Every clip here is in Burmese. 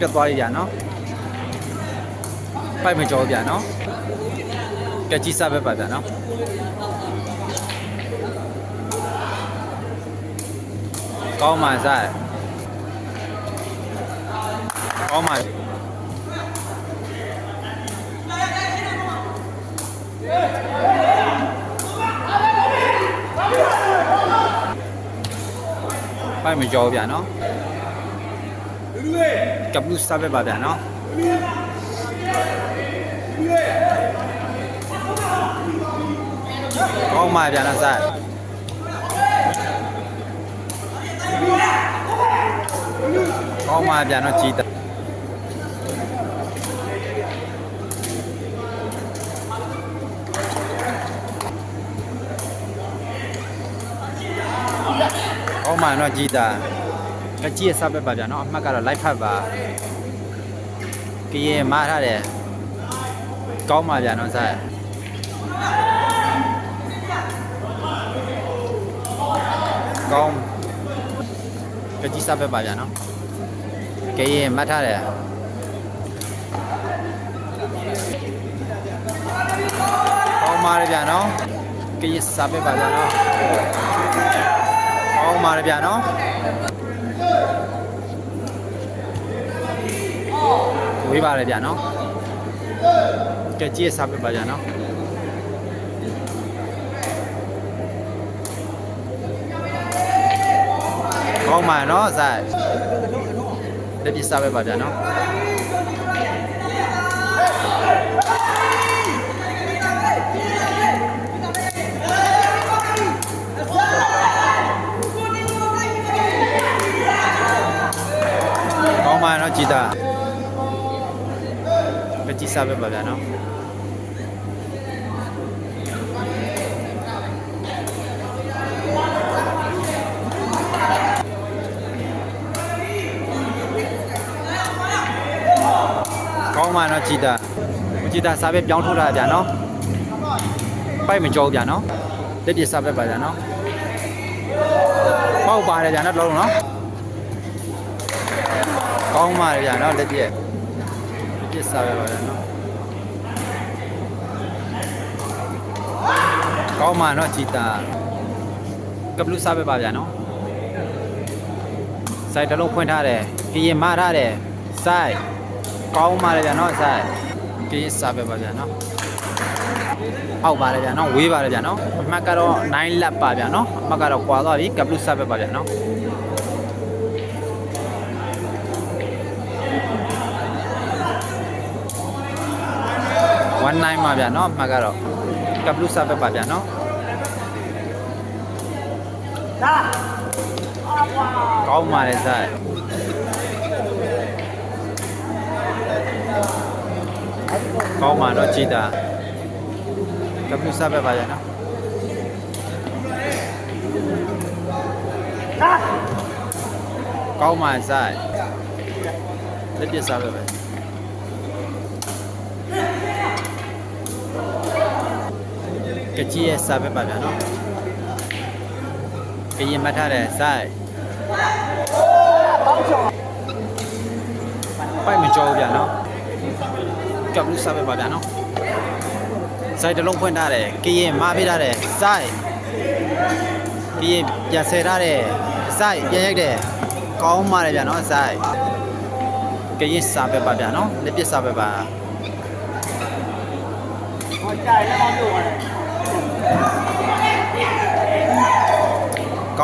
တက်သွားပြီဗျာနော်ပိုက်မကြောဗျာနော်ကက်ကြီးစားပဲပါဗျာနော်ကောင်းပါစားကောင်းပါပိုက်မကြောဗျာနော် ကပ်လူစားပဲပါဗျာနော်ကောင်းပါဗျာနော်စားကောင်းပါဗျာနော်ကြည်တကောင်းပါနော်ကြည်တာ ကကြည်ရစားပဲပါဗျာနော်အမှတ်ကတော့ live ဖတ်ပါကရင်မားထားတယ်ကောင်းပါဗျာနော်စားကောင်းကကြည်စားပဲပါဗျာနော်ကရင်မှတ်ထားတယ်ကောင်းပါလေဗျာနော်ကရင်စားပဲပါဗျာနော်ကောင်းပါလေဗျာနော် ဝေးပါလေဗျာနော်ကကြည်စားပဲပါဗျာနော်ကောင်းပါနော်ဆိုင်လက်ပြစားပဲပါဗျာနော်ကောင်းပါနော်ကြည်တာကကြည် စားပဲပါဗျာနော်ကောင်းပါနော်ကြည်တာကြည်တာစားပဲပြောင်းထုတ်တာဗျာနော်ပိုက်မကြောဗျာနော်လက်ပြစားပဲပါဗျာနော်ပေါက်ပါတယ်ဗျာနော်လုံးနော်ကောင်းပါတယ်ဗျာနော်လက်ပြ လက်ပြစားပဲပါဗျာနော်ကောင်းပါနော်ကြည်တာကပလူစားပဲပါဗျာနော်စိုက်တစ်လုံးဖွင့်ထားတယ်ကရင်မထားတယ်စိုက်ကောင်းပါလေဗျာနော်ဆိုင်ကေးစားပဲပါဗျာနော်အောက်ပါလေဗျာနော်ဝေးပါလေဗျာနော်အမှတ်ကတော့9လက်ပါဗျာနော်အမှတ်ကတော့ကွာသွားပြီကပလူစားပဲပါဗျာနော် 1 9ပါဗျာနော်အမှတ်ကတော့ကပလူစားပဲပါဗျာနော်ကောင်းပါလေဆိုင်ကောင်းပါတော့ကြည်တာကပူစားပဲပါရနော်ကောင်းပါဆိုင်လက်ပြစားပဲပဲ ကကြီးရဲ့စားပဲပါဗျာနော်ကရင်မတ်ထားတဲ့ဆိုင်ပိုက်မကြောဗျာနော်ကပ်လို့စားပဲပါဗျာနော်စိုက်တစ်လုံးဖွင့်ထားတယ်ကရင်မားပေးထားတယ်စိုက်ကရင်ပြန်ဆယ်ထားတယ်စိုက်ပြန်ရိုက်တယ်ကောင်းပါတယ်ဗျာနော်စိုက်ကရင်စားပဲပါဗျာနော်လက်ပစ်စားပဲပါကော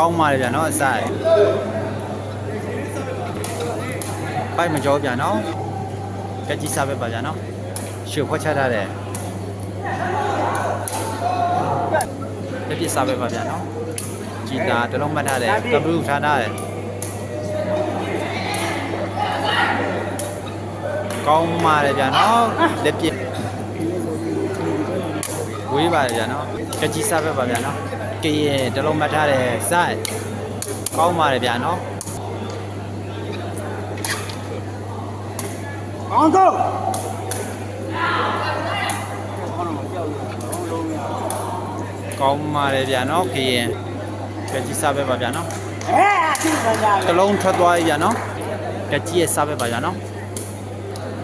င်းပါတယ်ဗျာနော်စိုက်ပိုက်မကြောဗျာနော်ကကြီးစားပဲပါဗျာနော်ရွှေဖွက်ချထားတယ်လက်ပစ်စားပဲပါဗျာနော်ကြည်တာတစ်လုံးမှတ်ထားတယ်ကပလူထားထားတယ်ကောင်းပါတယ်ဗျာနော်လက်ပစ် ဝေးပါတယ်ဗျာနော်ကကြီးစားပဲပါဗျာနော်ကရင်တစ်လုံးမှတ်ထားတယ်စိုက်ကောင်းပါတယ်ဗျာနော်ကောင်းဆုံးကောင်းပါတယ်ဗျာနော်ခရင်ကကြီးစားပဲပါဗျာနော်အဲအတိတ်ကကြာတစ်လုံးထွက်သွားပြီဗျာနော်ကကြီးရဲ့စားပဲပါဗျာနော်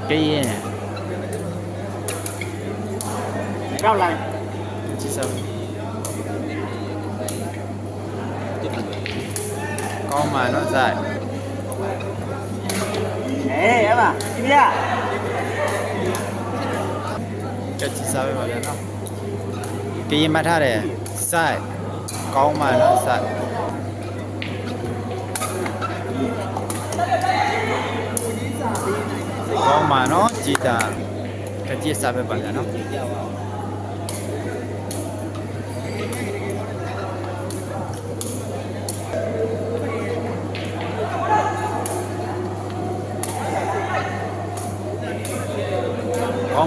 ကရင်ရောက်လာ ကြည့်စမ်းကောင်းပါနော်ဆိုင်အေးအမဒီပြကြည့်စားပဲပါဗျာနော်ကရင်မှတ်ထားတယ်ဆိုင်ကောင်းပါနော်ဆိုင်ကောင်းပါနော်ကြည်တာကြည့်စားပဲပါဗျာနော်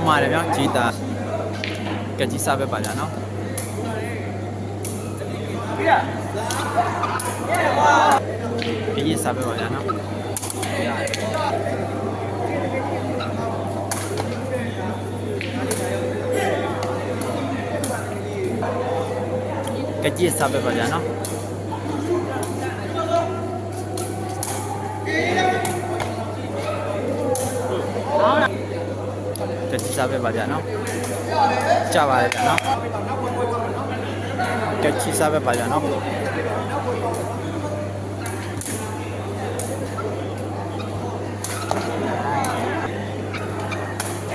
ကောင်းပါတယ်ဗျာဂျီတာကကြီးစားပဲပါဗျာနော်ပြပြည့်စားပဲပါဗျာနော်ကကြီးစားပဲပါဗျာနော် ကကြီးစားပဲပါဗျာနော်ကြပါလေဗျာနော်ကကြီးစားပဲပါဗျာနော်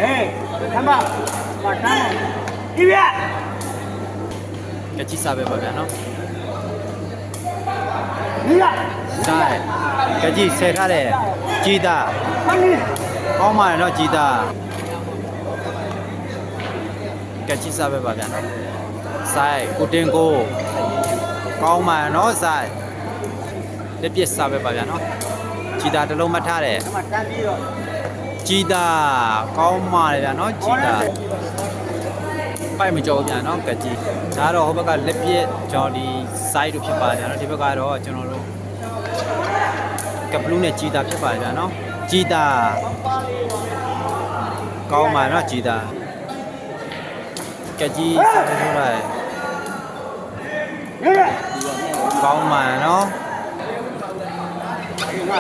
အေးသမ်းပါပါတန်းဒီပြကကြီးစားပဲပါဗျာနော်ဒီကဆိုင်ကကြီးဆယ်ထားတယ်ကြည်တာမင်းကောင်းပါရဲ့နော်ကြည်တာ ကကြီးစားပဲပါဗျာနော်ဆိုင်ကိုတင်ကိုကောင်းပါရဲ့နော်ဆိုင်လက်ပြစ်စားပဲပါဗျာနော်ကြည်တာတစ်လုံးမထားတယ်အမတန်းပြီးတော့ကြည်တာကောင်းပါလေဗျာနော်ကြည်တာပိုက်မကြောဗျာနော်ကကြီးဒါတော့ဟိုဘက်ကလက်ပြစ်ကျွန်တော်ဒီ site တို့ဖြစ်ပါတယ်နော်ဒီဘက်ကတော့ကျွန်တော်တို့ကပလူးနဲ့ကြည်တာဖြစ်ပါတယ်ဗျာနော်ကြည်တာကောင်းပါနော်ကြည်တာ ကကြီးစားလို့ရတယ်ရေရေကောင်းပါနော်ဒီမှာ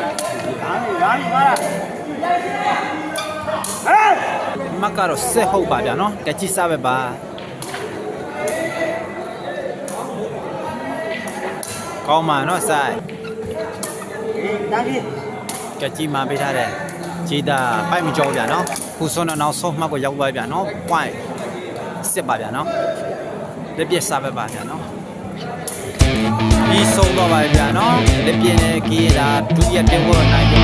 ဒါနေဒါနေပါဟေးဒီမကတော့ဆက်ဟုတ်ပါဗျာနော်ကကြီးစားပဲပါကောင်းပါနော်ဆိုင်ဒီတန်းပြီးကကြီးမှပေးထားတယ်ဂျီတာပိုက်မကြောဗျာနော်ခုဆုံးတော့နောက်ဆုံးမှတ်ကိုရောက်သွားဗျာနော် point စစ်ပါဗျာနော်လက်ပြစားပဲပါဗျာနော်ပြီးဆုံးတော့ပါဗျာနော်လက်ပြနဲ့ကြီးတာဒုတိယတင်ဖို့နိုင်ပြီ